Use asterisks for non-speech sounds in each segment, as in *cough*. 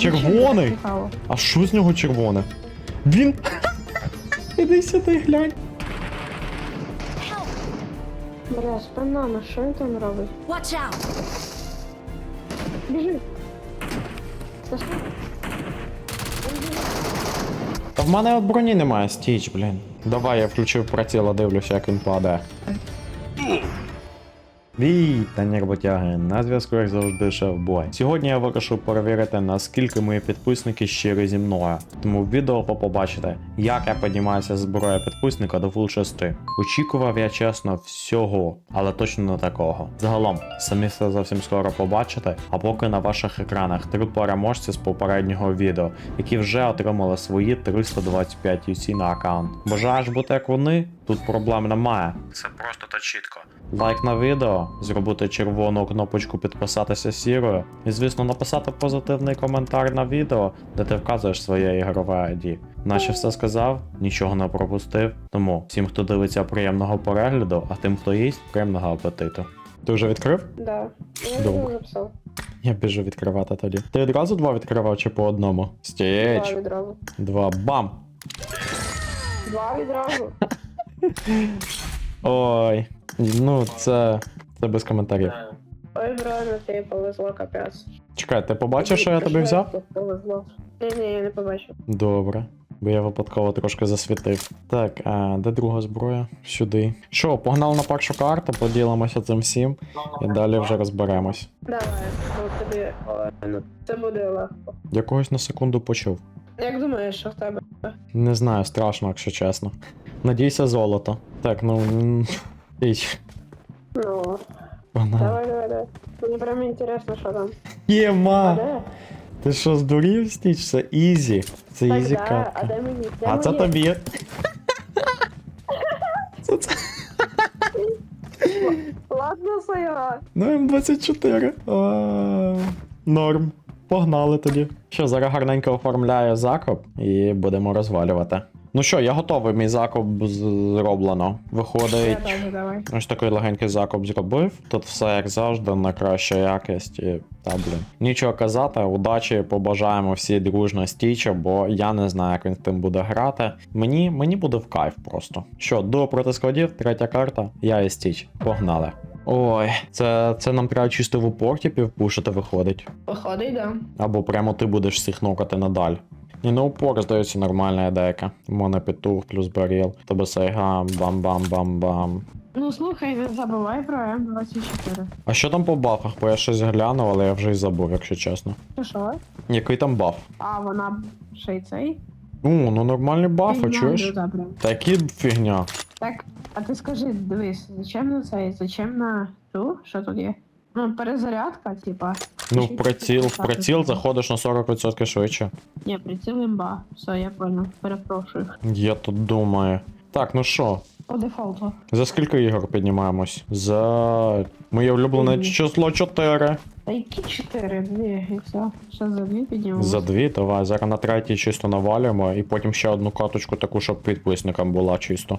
Червоний? А що з нього червоне? Він. Іди сюди, глянь. Бля, спина, ну що він там робить? Watch out! Біжи. Та що? Та в мене от броні немає, стіч, блін. Давай я включив приціл, дивлюся, як він падає. Вітання, роботяги, на зв'язку як завжди шеф-бой. Сьогодні я вирішив перевірити, наскільки мої підписники щирі зі мною. Тому в відео ви побачите, як я піднімаюся з зброя підписника до фул 6. Очікував я чесно всього, але точно не такого. Загалом, самі все зовсім скоро побачите, а поки на ваших екранах три переможці з попереднього відео, які вже отримали свої 325 UC на аккаунт. Бажаєш бути як вони? Тут проблем немає. Це просто та чітко. Лайк на відео, зробити червону кнопочку підписатися сірою, і звісно написати позитивний коментар на відео, де ти вказуєш своє ігрове ID. Наче все сказав, нічого не пропустив. Тому всім, хто дивиться, приємного перегляду, а тим, хто їсть, приємного апетиту. Ти вже відкрив? Да. Я Добре. записав. Я біжу відкривати тоді. Ти одразу два відкривав чи по одному? Два Стіч. відразу. Два бам! Два відразу. *laughs* Ой. Ну, це. Це без коментарів. Ой, реально, тобі повезло капець. Чекай, ти побачив, що я тобі взяв? Повезло. Ні, ні, я не побачив. Добре. Бо я випадково трошки засвітив. Так, а де друга зброя? Сюди. Що, погнали на першу карту, поділимося цим всім і далі вже розберемось. Давай, ну тобі, ну, це буде легко. Я когось на секунду почув. Як думаєш, що в тебе? Не знаю, страшно, якщо чесно. Надійся золото. Так, ну. Іч. Ну, Погнали. давай, давай, давай. Мені прям інтересно, що там. А Єма! де? Ти що, здурів стіч? Це ізі. Це Так, ізі да, а катка. де мені? Де А це тобі. *laughs* Це це. Ладно, своя. Ну, М24. А, Норм. Погнали тоді. Що, зараз гарненько оформляю закоп і будемо розвалювати. Ну що, я готовий, мій закоп зроблено. зроблено. Я Виходить. теж, давай. Ось такий легенький закоп зробив. Тут все як завжди, на краща якість. І, та блін. Нічого казати, удачі побажаємо всі дружно стіча, бо я не знаю, як він з тим буде грати. Мені, мені буде в кайф просто. Що, до проти складів, третя карта, я і стіч. Погнали. Ой, це, це нам треба чисто в упорті півпушити виходить. Виходить, да. Або прямо ти будеш всіх нокати надаль. І на упор, здається, нормальна ідейка. Мене петух плюс баріл. Тебе сайга, бам-бам-бам-бам. Ну слухай, не забувай про М24. А що там по бафах? Бо я щось глянув, але я вже й забув, якщо чесно. Що що? Який там баф? А вона ще й цей? У, ну нормальні бафи, Фігня чуєш? дуже прям. Такі фігня. Так, а ти скажи, дивись, зачем на цей, зачем на ту? Що тут є? Ну, перезарядка, типа. Ну, в приціл, в приціл заходиш на 40% швидше. Ні, приціл імба. Все, я понял. Перепрошую. Я тут думаю. Так, ну що, По дефолту. за скільки ігор піднімаємось? За моє улюблене число 4. Та які чотири? Дві, і все. Ще за дві піднімемо. За дві, давай. Зараз на третій чисто навалюємо, і потім ще одну каточку таку, щоб підписникам була чисто.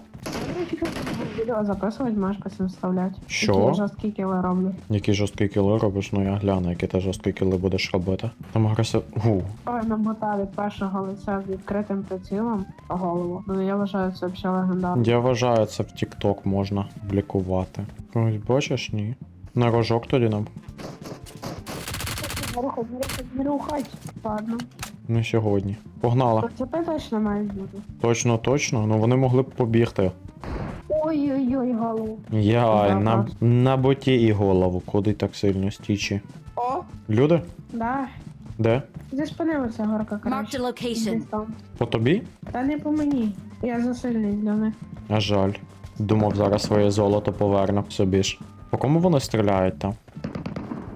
Відео записувати, можеш потім вставляти. Що? Які я жорсткі кіли роблю. Які жорсткі кіли робиш, ну я гляну, які ти жорсткі кіли будеш робити. Там агресив. Гу. Ой, намотав від першого лиця з відкритим прицілом голову. Ну, я вважаю, це взагалі легендарно. Я вважаю, це в TikTok можна публікувати. Ось бачиш, ні. На рожок тоді нам. Рухать, не рухать. Ладно. Не сьогодні. Погнала. Це точно мають бути. Точно, точно. Ну вони могли б побігти. Ой-ой-ой, голову. Яй, Ага. на, на боті і голову. Куди так сильно стічі? О, Люди? да. Де? Зі спини оця горка Marked краще. a location. Там. По тобі? Та не по мені. Я засильний для них. А жаль. Думав, зараз своє золото поверну собі ж. По кому вони стріляють там?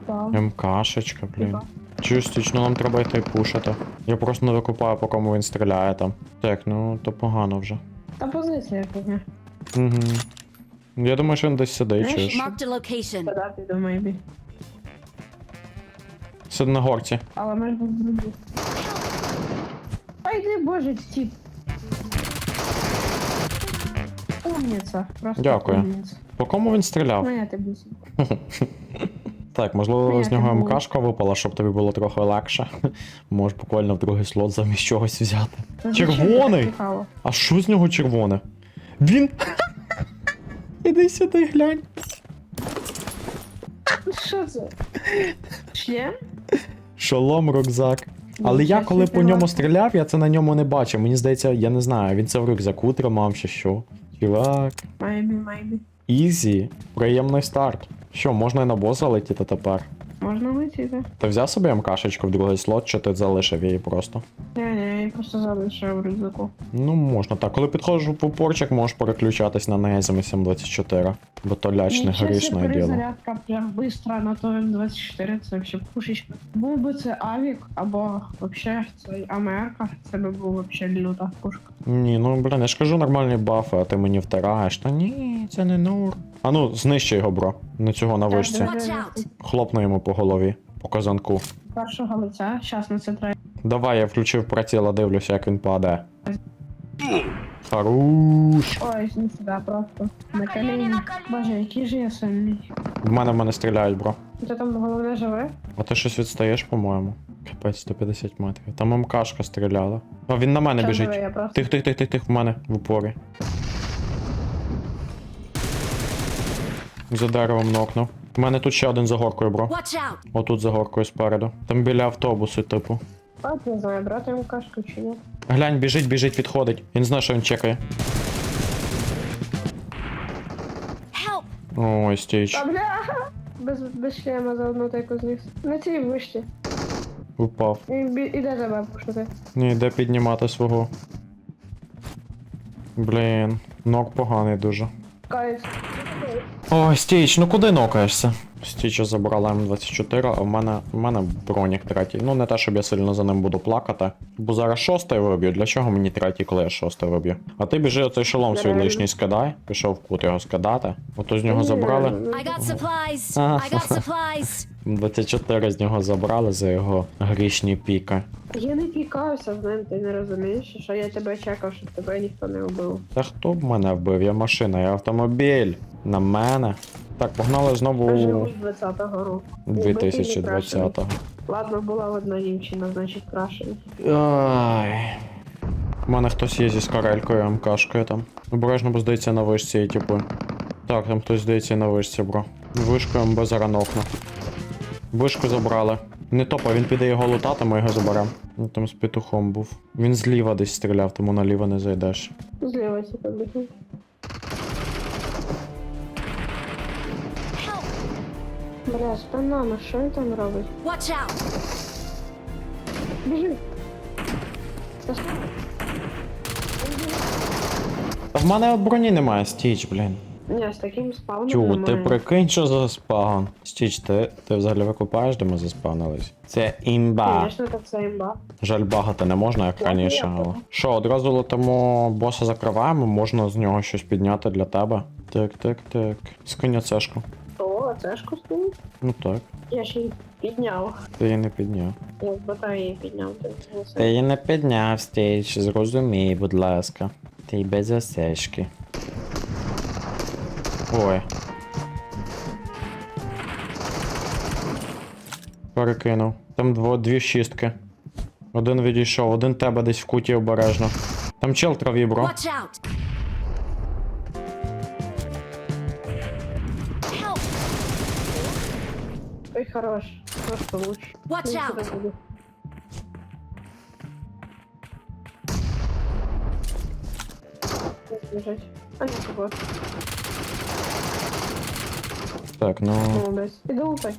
Так. МКшечка, блін. Типа. Чуєш, стічно нам треба йти пушити. Я просто не викупаю, по кому він стріляє там. Так, ну то погано вже. Та позиція фігня. Угу. Я думаю, що він десь сидить, Знаєш, чуєш. Marked a location. Бі. На горці. Але ми ж без друзі. Та йди, боже, тіп. Умніця. Просто Дякую. умніця. По кому він стріляв? Ну я. Та Так, можливо, Ні, з нього це було. МКшка випала, щоб тобі було трохи легше. *laughs* Можеш буквально в другий слот замість чогось взяти. Червоний? А що з нього червоне? Він. Іди сюди, глянь. Що це? Шлем? Шолом, рюкзак. Але я коли по ньому стріляв, я це на ньому не бачив. Мені здається, я не знаю, він це в рюкзаку тримав чи що. Чувак. Майбі, майбі. Ізі. Приємний старт. Що, можна і на боса летіти тепер? Можна летіти? Ти взяв собі МКшечку в другий слот, чи ти залишив її просто? Ні, ні, я просто залишив в рюкзаку. Ну, можна так. Коли підходжу в упорчик, можеш переключатись на неї Незами 724. Бо то лячне грішне діло. перезарядка прям быстро на то М24, це вообще пушечка. Був би це Авік, або вообще цей АМРка, це би був вообще люта пушка. Ні, ну блін, я ж кажу нормальні бафи, а ти мені втираєш. Та ні, це не нур. А ну, знищи його, бро. На цього на вишці. Хлопни йому по голові, по казанку. Першого лиця, щас на це треба. Давай, я включив приціла, дивлюся, як він падає. Харуш. Ой, не сюди просто. На коліні. Боже, який же я сильний. В мене в мене стріляють, бро. Ти там головне живе? А ти щось відстаєш, по-моєму. Капець 150 метрів. Там МКшка стріляла. А він на мене Щас біжить. живе, я просто. Тих, тих, тих, тих, тих, в мене в упорі. За деревом нокнув. У мене тут ще один за горкою, бро. Watch out! Отут за горкою спереду. Там біля автобусу, типу. А, не знаю, брати йому кашку чи ні. Глянь, біжить, біжить, підходить. Він знає, що він чекає. Help! Ой, стіч. Бля! Без, без шлема заодно тайку зніс. На цій вишці. Упав. І, бі... іде тебе пушити. Ні, де піднімати свого. Блін, нок поганий дуже. Кайф. Ой, Стіч, ну куди нокаєшся? Стіча забрала М24, а в мене, в мене бронік третій. Ну не те, щоб я сильно за ним буду плакати. Бо зараз шостий виб'ю. Для чого мені третій, коли я шостий виб'ю? А ти біжи оцей шолом свій лишній скидай. Пішов в кут його скидати. Ото з нього забрали. I got supplies! I got supplies! 24 з нього забрали за його грішні піки. Я не пікався з ним, ти не розумієш, що я тебе чекав, щоб тебе ніхто не вбив. Та хто б мене вбив? Я машина, я автомобіль. На мене. Так, погнали знову Живуть 20-го року. 2020-го. Ладно, була одна дівчина, значить краще. Ай. У мене хтось є зі скарелькою, МКшкою там. Обережно, бо здається на вишці є типу. Так, там хтось здається на вишці, бро. Вишку МБ нокну. Вишку забрали. Не топа, він піде його лутати, ми його заберемо. Він там з петухом був. Він зліва десь стріляв, тому наліво не зайдеш. Зліва побігли. Бля, спина, ну що він там робить? Watch out! Біжи. Та що? Та в мене броні немає, стіч, блін. Ні, з таким спавном Тю, немає. ти прикинь, що за спаун. Стіч, ти, ти взагалі викупаєш, де ми заспавнились? Це імба. Звісно, так це імба. Жаль, багати не можна, як раніше. Але... Що, одразу летимо боса закриваємо, можна з нього щось підняти для тебе. Так, так, так. Скинь цешку. О, це ж костюм. Ну так. Я ще й підняв. Ти її не підняв. Я з батареї підняв. ти Ти її не підняв, стіч, зрозумій, будь ласка. Ти й без осечки. Ой. Перекинув. Там дво, дві шістки. Один відійшов, один тебе десь в куті обережно. Там чел траві, бро. Ой, хорош. Просто луч. Watch out! А вот. Так, ну. Молодець. Лупай.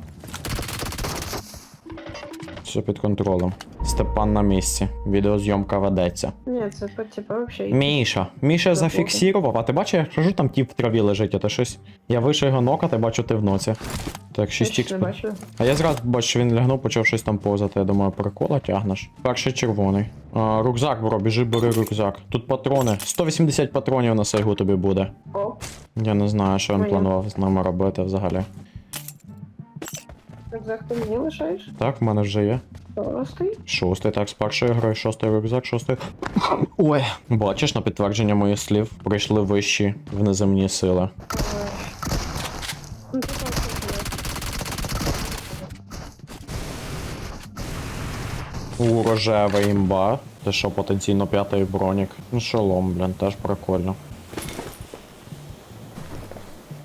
Все під контролем. Степан на місці. Відеозйомка ведеться. Ні, це по- типа вообще. Міша. Міша зафіксував, а ти бачиш, я кажу, там тіп в траві лежить, а ти щось. Я вийшов його нокати, бачу, ти в ноці. Так, 6 Я не х бачу. А я зразу бачу, що він лягнув, почав щось там повзати. Я думаю, прикола тягнеш. Перший червоний. А, рюкзак, бро, біжи, бери рюкзак. Тут патрони. 180 патронів на сайгу тобі буде. О, я не знаю, що він планував з нами робити взагалі. Рюкзак ти мені лишаєш? Так, в мене вже є. Шостий. Шостий, так, з першої гри, шостий рюкзак, шостий. *coughs* Ой, бачиш, на підтвердження моїх слів прийшли вищі в неземні сили. Е, Ну, це так, У рожева імба. Це що, потенційно п'ятий бронік. Ну, шолом, блін, теж прикольно.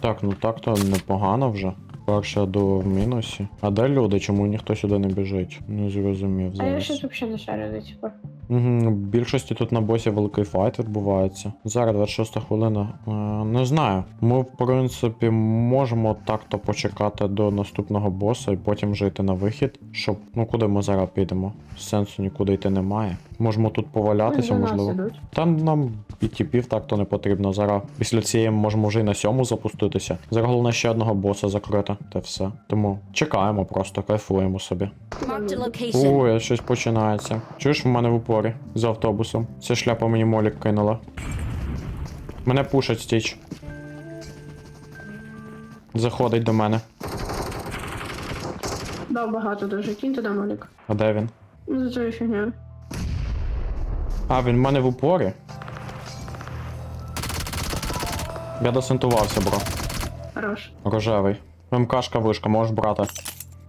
Так, ну так то непогано вже. Перша до в мінусі. А де люди? Чому ніхто сюди не біжить? Не зрозумів А я щось взагалі не шарю до пор. Угу, в більшості тут на босі великий файт відбувається. Зараз 26 хвилина. Е, не знаю. Ми, в принципі, можемо так-то почекати до наступного боса і потім вже йти на вихід. Щоб. Ну куди ми зараз підемо? Сенсу нікуди йти немає. Можемо тут повалятися, нас можливо. Там нам і тіпів так-то не потрібно. Зараз після цієї можемо вже й на сьому запуститися. Зараз головне ще одного боса закрити, та все. Тому чекаємо просто, кайфуємо собі. A щось починається. Чуєш в мене в упорі з автобусом. Ця шляпа мені молік кинула. Мене пушать стіч. Заходить до мене. Дав багато дуже. Кінь туди Молік. А де він? Ну, за цією фігнею. А, він в мене в упорі. Я досинтувався, бро. Хорош. Рожевий. МКшка вишка, можеш брати.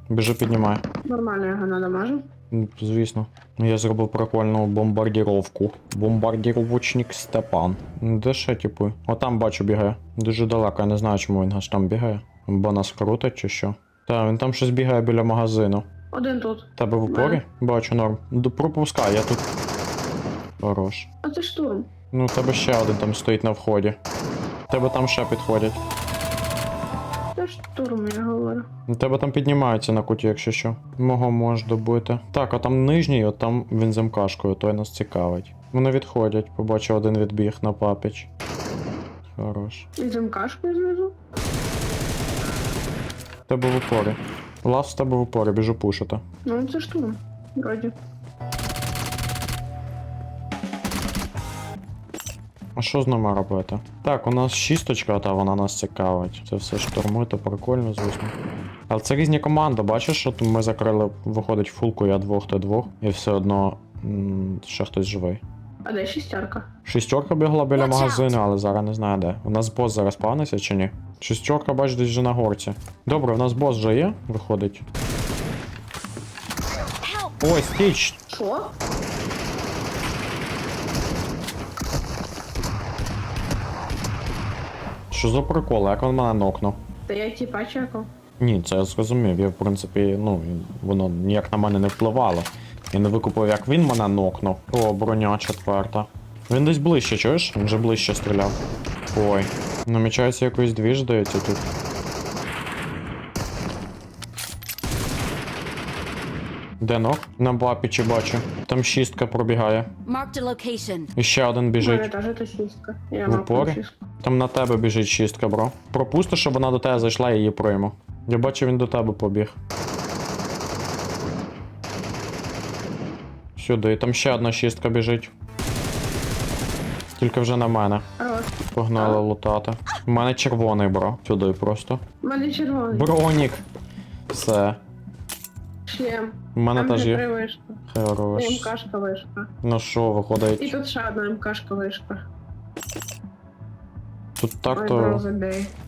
Біжи піднімай. Нормально його надамажу. Ну, Звісно. Я зробив прикольну бомбардіровку. Бомбардіровочник Степан. Де ще типу? Отам бачу бігає. Дуже далеко, я не знаю, чому він аж там бігає. Бо нас крутить чи що. Та, він там щось бігає біля магазину. Один тут. Тебе в упорі? Бачу, норм. Пропускай, я тут. Хорош. А це штурм. Ну, тебе ще один там стоїть на вході. Тебе там ще підходять. Це штурм, я говорю. У тебе там піднімаються на куті, якщо що. Мого можеш добити. Так, а там нижній, от там він з МКшкою, той нас цікавить. Вони відходять, побачив один відбіг на папіч. Хорош. І з МКшкою знизу. Тебе в упорі. Лав з тебе в упорі, біжу пушити. Ну, це штурм. Вроді. А що з ними робити? Так, у нас шісточка, та вона нас цікавить. Це все штурмує, то прикольно, звісно. Але це різні команди, бачиш, що ми закрили, виходить, фулку, я двох, ти двох, і все одно м, ще хтось живий. А де шістерка? Шістерка бігла біля Watch out. магазину, але зараз не знаю де. У нас бос зараз спавниться чи ні? Шістерка, бач, десь вже на горці. Добре, у нас бос вже є, виходить. Help! Ой, стіч! Що? Що за прикол, як він мене нокнув? Та я типа чекав. Ні, це я зрозумів. Я, в принципі, ну, воно ніяк на мене не впливало. Я не викупив, як він мене нокнув. О, броня четверта. Він десь ближче, чуєш? Він вже ближче стріляв. Ой. Намічається якийсь двіж, здається, тут. Де ног? На бапічі бачу. Там шістка пробігає. Marked a location. І ще один мене біжить. теж та шістка. Я В мав упорі? шістку. Там на тебе біжить шістка, бро. Пропусти, щоб вона до тебе зайшла і її прийму. Я бачу, він до тебе побіг. Сюди, там ще одна шістка біжить. Тільки вже на мене. Хорош. Погнали лутати. У мене червоний, бро. Сюди просто. У мене червоний. Бронік. Все. Шлем. У мене Там теж є. три вишка. Хорош. І МКшка вишка. Ну що, І виходить? тут ще одна МКшка вишка. Тут так-то.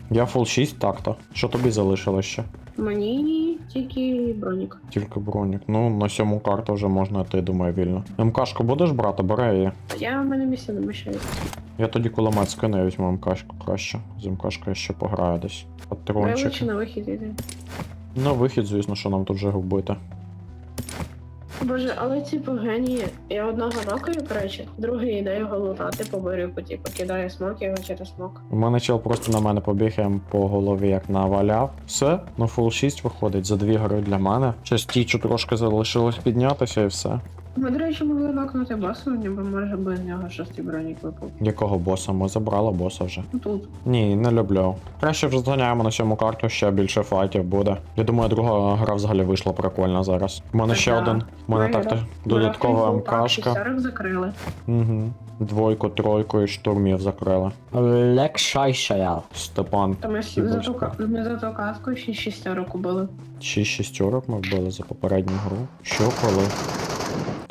Я фул 6 так-то. Що тобі залишилось ще? Мені тільки бронік. Тільки бронік. Ну, на сьому карту вже можна йти, думаю, вільно. МКшку будеш брати, бери її. Я в мене місце не мішаю. Я тоді кулемет скину і візьму МКшку краще. З МКшкою ще пограю десь. Вилучи Патрончик. на вихід іди. На вихід, звісно, що нам тут вже губити. Боже, але ці генії. Я одного нокаю, коротше, другий йде його лутати по берегу, типу, кидає смок, я його через смок. У мене чел просто на мене побіг, я по голові як наваляв. Все, ну фул 6 виходить за дві гри для мене. Щось стічу трошки залишилось піднятися і все. Ми, до речі, могли нокнути босу, ніби може би з нього шостий бронік випав. Якого боса? Ми забрали боса вже. Ну, Тут. Ні, не люблю. Краще вже зганяємо на сьому карту, ще більше файтів буде. Я думаю, друга гра взагалі вийшла прикольна зараз. У мене Так, ще да. один. У мене роз- додаткова МКшка. закрили. Угу. Двойку, тройку і штурмів закрили. Лекшайшая. Степан. То ми, за ту, що. ка- ми за ту катку ще шістерок убили. Шість шістерок ми вбили за попередню гру. Що коли?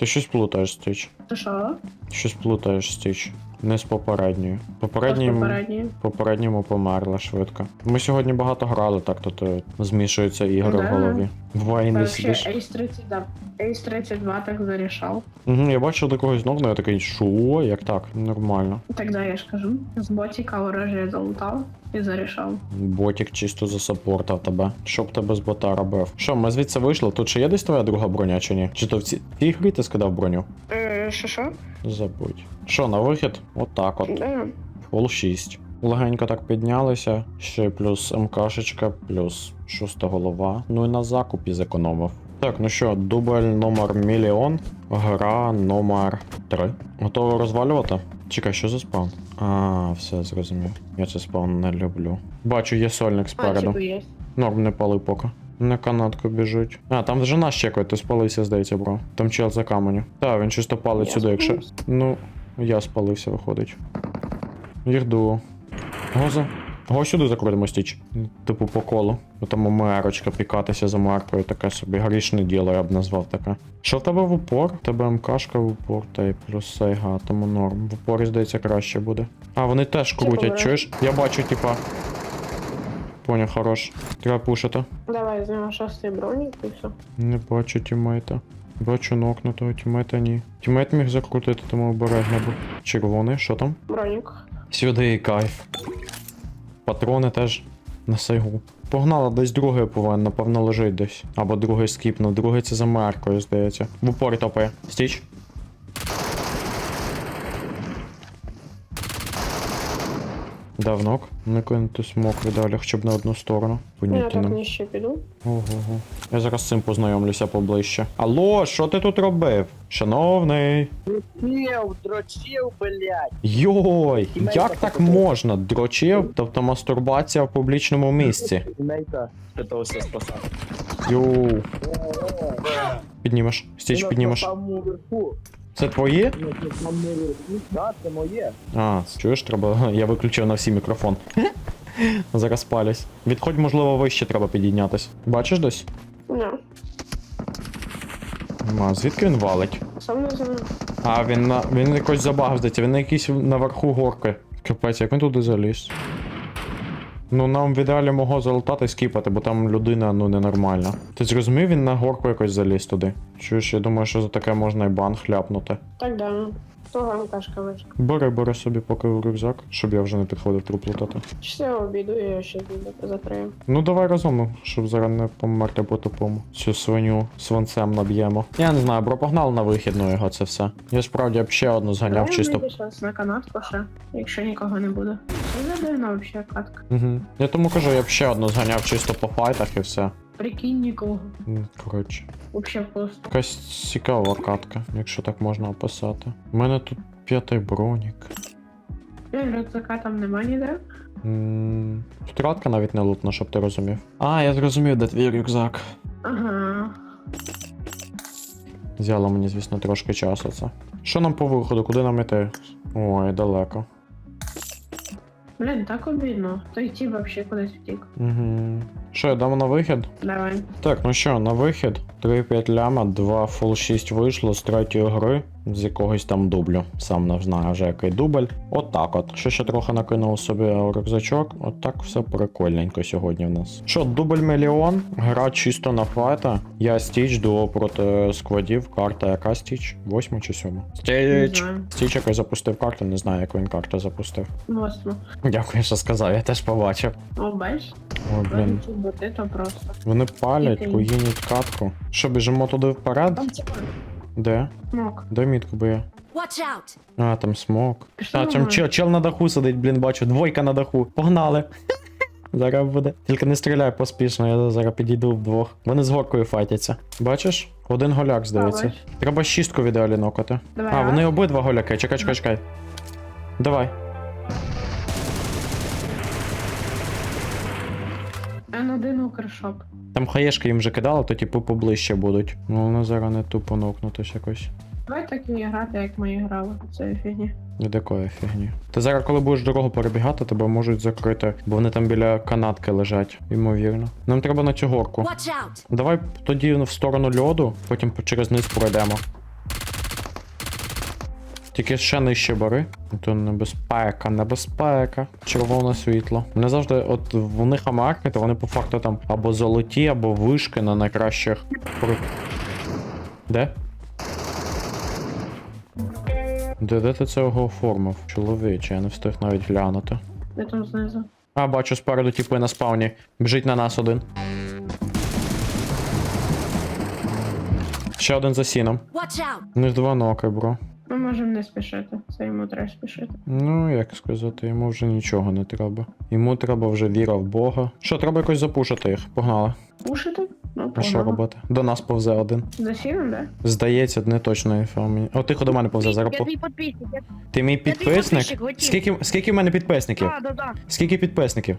Ти щось плутаєш, Стіч. То що? Щось плутаєш, Стіч. Не з попередньою. Хто Попередньою. Попередньому померла швидко. Ми сьогодні багато грали, так то, то змішуються ігри в голові. Буває не сидиш. Ace 32. Ace 32 так зарішав. Угу, я бачив до когось ног, я такий, що, як так? Нормально. Тогда я ж кажу, з ботіка оружие залутав і зарішав. Ботік чисто засапортав тебе. Що б тебе з бота робив? Що, ми звідси вийшли? Тут ще є десь твоя друга броня чи ні? Чи то в цій цій грі ти скидав броню? Е, що що? Забудь. Що, на вихід? Отак от. Да. Фол 6. Легенько так піднялися. Ще плюс МКшечка, плюс шоста голова. Ну і на закупі зекономив. Так, ну що, дубль номер мільйон, гра номер 3. Готово розвалювати? Чекай, що за спаун? А, все, зрозумів. Я це спаун не люблю. Бачу, є сольник спереду. типу. Норм не пали поки. На канатку біжуть. А, там вже нас чекають, ти спалився, здається, бро. Там чел за каменю. Так, він чисто палить Я сюди, якщо. Ну, я спалився, виходить. Їх. Гоза. Го сюди закрутимо стіч. Типу по колу. Там мерочка пікатися за маркою, таке собі грішне діло, я б назвав таке. Що в тебе в упор? Тебе МКшка в упор, та й плюс сайга, тому норм. В упорі, здається, краще буде. А, вони теж крутять, чуєш? Я бачу, типа. Поняв, хорош. Треба пушити. Давай з нього шостий бронік і все. Не бачу тімейта. Бачу нокнутого тімейта ні. Тімейт міг закрутити, тому обережно був. Червоний, що там? Бронік. Сюди і кайф. Патрони теж на сайгу. Погнала, десь другий повинен, напевно, лежить десь. Або другий скіпнув, другий це за маркою, здається. В упорі топає. Стіч. Давнок. Не кинути смок далі, хоча б на одну сторону. Я так не нижче піду. Ого-го. Я зараз з цим познайомлюся поближче. Алло, що ти тут робив? Шановний. Дрочил, дрочил, блядь. Йой, як так можна? Дрочив, тобто мастурбація в публічному місці. Тимейта пытался спасать. Йоу. Піднімеш. Стіч піднімеш. Це твої? Ну, на. Да, це моє. А, чуєш, треба. Я виключив на всі мікрофон. *laughs* Зараз палюсь. Відходь, можливо, вище треба підійнятись. Бачиш десь? Не. А, звідки він валить? Сам не. А, він на. він якось забагав, здається, він на якійсь наверху горки. Капець, як він туди заліз? Ну, нам в ідеалі мого залутати скіпати, бо там людина ну ненормальна. Ти зрозумів, він на горку якось заліз туди. Чуєш, я думаю, що за таке можна і бан хляпнути. Так да. Того МКшка вишка. Бери, бери собі поки в рюкзак, щоб я вже не підходив труп лутати. Я обійду, я ще відео закрию. Ну давай разом, ну, щоб зараз не померти по тупому. Цю свиню свинцем наб'ємо. Я не знаю, бро погнали на вихід, ну його це все. Я справді б ще одну зганяв Давай чисто. щас на канатку ще, якщо нікого не буде. Це задивна взагалі катка. Угу. Я тому кажу, я б ще одну зганяв чисто по файтах і все. Прикинь нікого. Коротше. Вообще просто. Якась цікава катка, якщо так можна описати. У мене тут п'ятий бронік. Рюкзака там нема ніде. М, Втратка навіть не лутна, щоб ти розумів. А, я зрозумів, де твій рюкзак. Ага. Взяло мені, звісно, трошки часу це. Що нам по виходу, куди нам іти? Ой, далеко. Блін, так обідно. Той ті вообще кудись втік. Угу. Що, йдемо на вихід? Давай. Так, ну що, на вихід. 3-5 ляма, 2 фул 6 вийшло з третьої гри, з якогось там дублю. Сам не знаю вже який дубль. От так от. Що ще трохи накинув собі рюкзачок. От все прикольненько сьогодні в нас. Що, дубль мільйон, гра чисто на файта. Я стіч дуо проти складів. Карта яка стіч? Восьма чи сьома? Стіч. Стіч якось запустив карту, не знаю, як він карту запустив. Восьмо. Дякую, що сказав, я теж побачив. О, бач? Ой, блін. Боти то просто. Вони палять, куїнять катку. Що, біжимо туди вперед? Де? смок. Дай мітку бо я? Watch out! А, там смок. Що А, там чел, чел на даху сидить, блін, бачу. Двойка на даху. Погнали. *laughs* Зараз буде. Тільки не стріляй поспішно, я зараз підійду вдвох. Вони з горкою файтяться. Бачиш? Один голяк, здається. Треба шістку в ідеалі нокати. Давай. А, вони обидва голяки. Чекай, чекай, чекай. Давай. Н1 укршоп. Там хаєшки їм вже кидали, то типу поближче будуть. Ну вони зараз не тупо нокнутись якось. Давай так і грати, як ми і грали. Це фігні. Ні до якої фігні. Ти зараз, коли будеш дорогу перебігати, тебе можуть закрити, бо вони там біля канатки лежать, ймовірно. Нам треба на цю горку. Watch out! Давай тоді в сторону льоду, потім через низ пройдемо. Тільки ще нижче бери. То небезпека, небезпека. Червоне світло. Мене завжди, от в них амарки, то вони по факту там або золоті, або вишки на найкращих. Де? Де, де ти цього оформив? Чоловіче, я не встиг навіть глянути. Я там знизу. А, бачу спереду тіпи на спавні. Біжить на нас один. Ще один за сіном. Watch out! У них два ноки, бро. Ми можемо не спішити. Це йому треба спішити. Ну, як сказати, йому вже нічого не треба. Йому треба вже віра в Бога. Що, треба якось запушити їх. Погнали. Пушити? Ну, А що погнали. робити? До нас повзе один. За сіном, да? Здається, не точно мені. О, тихо до мене повзе зараз. Я по- твій підписник. Я... Ти мій твій підписник? підписчик, готів. Скільки, скільки в мене підписників? А, да, да. Скільки підписників?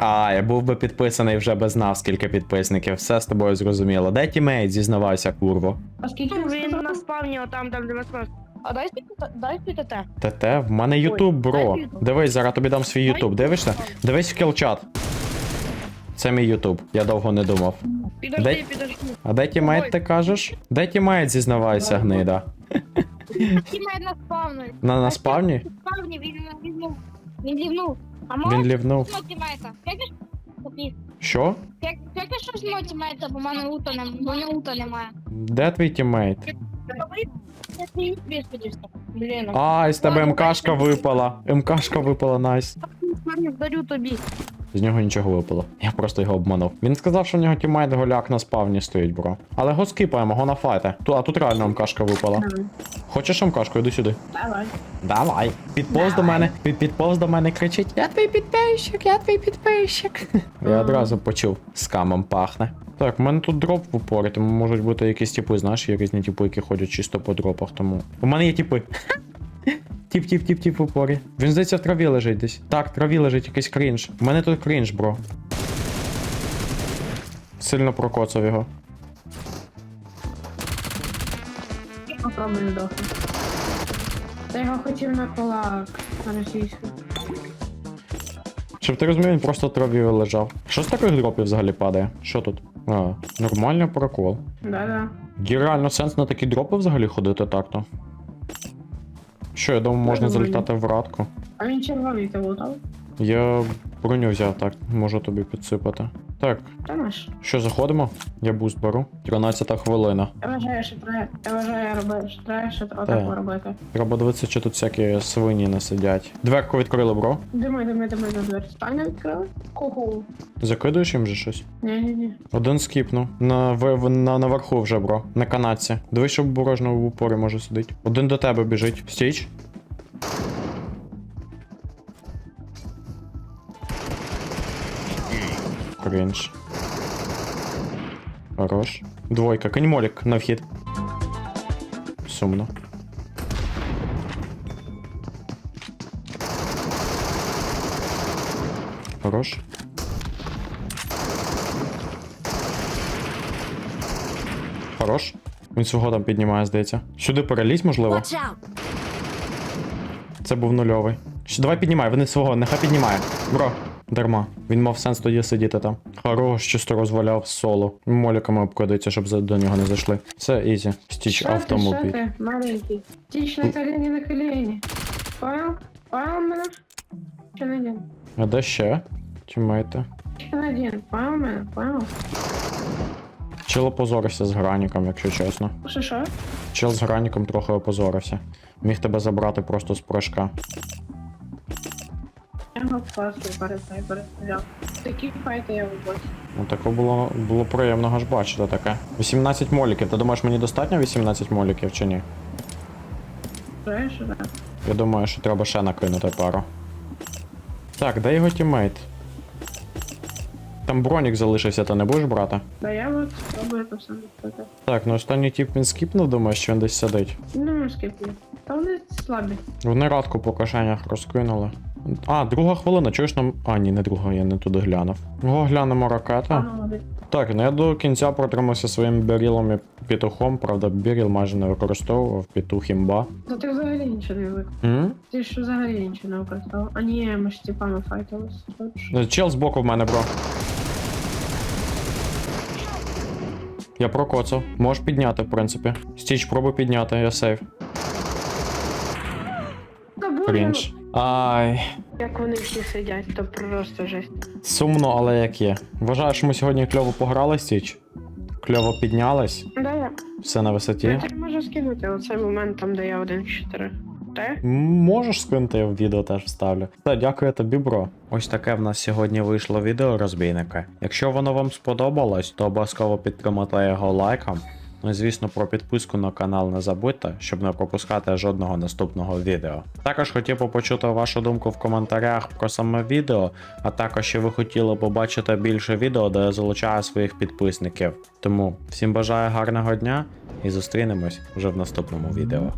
А, я був би підписаний, вже би знав, скільки підписників. Все з тобою зрозуміло. Де тімейт, зізнавайся, курво. А скільки Він на спавні, отам, там, де ми спавні. А дай спіти- дай ПТТ. Те-те, в мене Ютуб, бро. Дивись, зараз тобі дам свій Ютуб. Дивишся? Дивись в кілчат. Це мій Ютуб. Я довго не думав. Підожди, Дай- підожди. А де тімейт, ти кажеш? Де тімейт, зізнавайся, гнида. Тімейт на спавні. На, на спавні? Спавні, він лівнув. Він лівнув. А Він може лівнув. ну, тімейта? Окей. Що? Як як я щось ну, тімейта, бо в мене лута немає. У мене лута немає. Де твій тімейт? Я твій підписник. Блін. Ай, з тебе МКшка випала. МКшка випала, найс. Я дарю тобі. З нього нічого випало. Я просто його обманув. Він сказав, що в нього тімейт голяк на спавні стоїть, бро. Але го скіпаємо, го на файте. Ту, а тут реально МКшка випала. Давай. Хочеш МКшку? Іди сюди. Давай. Давай. Підповз до мене, під, підповз до мене кричить: Я твій підписчик, я твій підписчик. Я одразу почув, скамом пахне. Так, в мене тут дроп в упорі, тому можуть бути якісь типи, знаєш, є різні типи, які ходять чисто по дропах, тому. У мене є типи. *laughs* Тіп, тіп, тіп, тіп в упорі. Він здається в траві лежить десь. Так, в траві лежить якийсь крінж. У мене тут крінж, бро. Сильно прокоцав його. Попробуй здохнути. Та його хотів на кулак на російську. Щоб ти розумів, він просто в траві лежав. Що з таких дропів взагалі падає? Що тут? А, нормальний прокол. Да-да. Є реально сенс на такі дропи взагалі ходити так-то. Що, я думаю, можна залітати в радку. А він червоний ти лутав? Я броню взяв так, можу тобі підсипати. Так, Та що заходимо? Я буст беру. 13 хвилина. Я вважаю, що треба. Я вважаю, робити, що треба ще отаку робити. Треба дивитися, чи тут всякі свині не сидять. Дверку відкрили, бро. Димай, димай, димай на двері. Спальню відкрили? Куху. Закидуєш їм же щось? Ні-ні-ні. Один скіпнув. На, в, в- на, наверху вже, бро. На канатці. Дивись, щоб обережно в упорі може сидить. Один до тебе біжить. Стіч. Крінж. Хорош. Двойка. Кинь молік на вхід. Сумно. Хорош. Хорош. Він свого там піднімає, здається. Сюди перелізь, можливо. Це був нульовий. Ще давай піднімай, вони свого, нехай піднімає. Бро, дарма. Він мав сенс тоді сидіти там. Хорош, чисто розваляв соло. Моліками обкладається, щоб до нього не зайшли. Це ізі. Стіч автомобіль. ти, маленький? Тіч на коліні, на коліні. Понял? Понял мене? Ще не один. А де ще? Тімейте. Ще не один. Понял мене? Понял? Чел опозорився з граніком, якщо чесно. Що, що? Чел з граніком трохи опозорився. Міг тебе забрати просто з прыжка. Я його класно перестай, перестріляв. Такі файти я вибачу. Ну таке було, було приємно аж бачити таке. 18 моліків. Ти думаєш, мені достатньо 18 моліків чи ні? Знаєш, так? Я думаю, що треба ще накинути пару. Так, де його тіммейт? Там бронік залишився, ти не будеш брати? Да я от спробую це все написати. Так, ну останній тіп він скіпнув, думаєш, що він десь сидить. Ну, скиплю. Та вони слабі. Вони радку по кошенях розкинули. А, друга хвилина, чуєш нам. А, ні, не друга, я не туди глянув. Ого, глянемо ракета. Так, ну я до кінця протримався своїм бірілом і петухом, правда, біріл майже не використовував, петух імба. Та ти взагалі нічого не вик. М? Ти ж взагалі нічого не використовував. А ні, ми ж типами файтились. Ну, Чел збоку в мене, бро. Я прокоцав. Можеш підняти, в принципі. Стіч, пробуй підняти, я сейв. крінж. Ай, Як вони всі сидять, то просто жесть. сумно, але як є. Вважаю, що ми сьогодні кльово пограли стіч. Кльово піднялись, Да, все на я висоті. тобі можу скинути оцей момент там, де я 1-4. Те? Можеш скинути, я в відео теж вставлю. Та дякую тобі, бро. Ось таке в нас сьогодні вийшло відео розбійника. Якщо воно вам сподобалось, то обов'язково підтримайте його лайком. Ну і звісно, про підписку на канал не забудьте, щоб не пропускати жодного наступного відео. Також хотів би почути вашу думку в коментарях про саме відео, а також що ви хотіли побачити більше відео, де я залучаю своїх підписників. Тому всім бажаю гарного дня і зустрінемось вже в наступному відео.